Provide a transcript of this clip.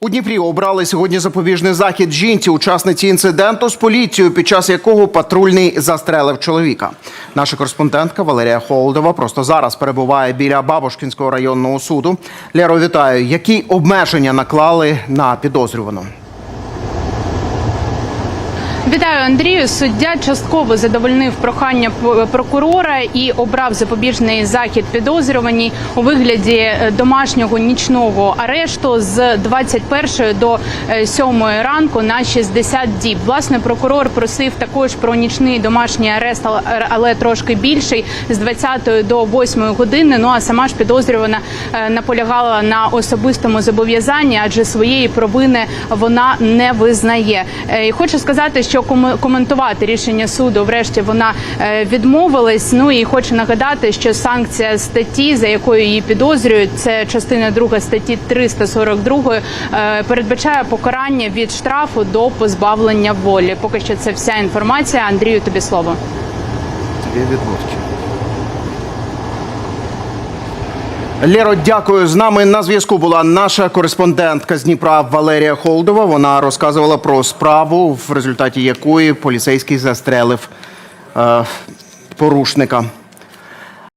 У Дніпрі обрали сьогодні запобіжний захід жінці, учасниці інциденту з поліцією, під час якого патрульний застрелив чоловіка. Наша кореспондентка Валерія Холодова просто зараз перебуває біля Бабушкінського районного суду. Лєро, вітаю. Які обмеження наклали на підозрювану? Вітаю, Андрію. Суддя частково задовольнив прохання прокурора і обрав запобіжний захід підозрюваній у вигляді е, домашнього нічного арешту з 21 до е, 7 ранку на 60 діб. Власне, прокурор просив також про нічний домашній арест, але- трошки більший з 20 до 8 години. Ну а сама ж підозрювана е, наполягала на особистому зобов'язанні, адже своєї провини вона не визнає. Е, І хочу сказати, що коме- коментувати рішення суду, врешті, вона е, відмовилась. Ну і хочу нагадати, що санкція статті, за якою її підозрюють, це частина 2 статті 342, е, передбачає покарання від штрафу до позбавлення волі. Поки що це вся інформація. Андрію, тобі слово. Тобі відмовки. Лєро, дякую. З нами на зв'язку була наша кореспондентка з Дніпра Валерія Холдова. Вона розказувала про справу, в результаті якої поліцейський застрелив е, порушника.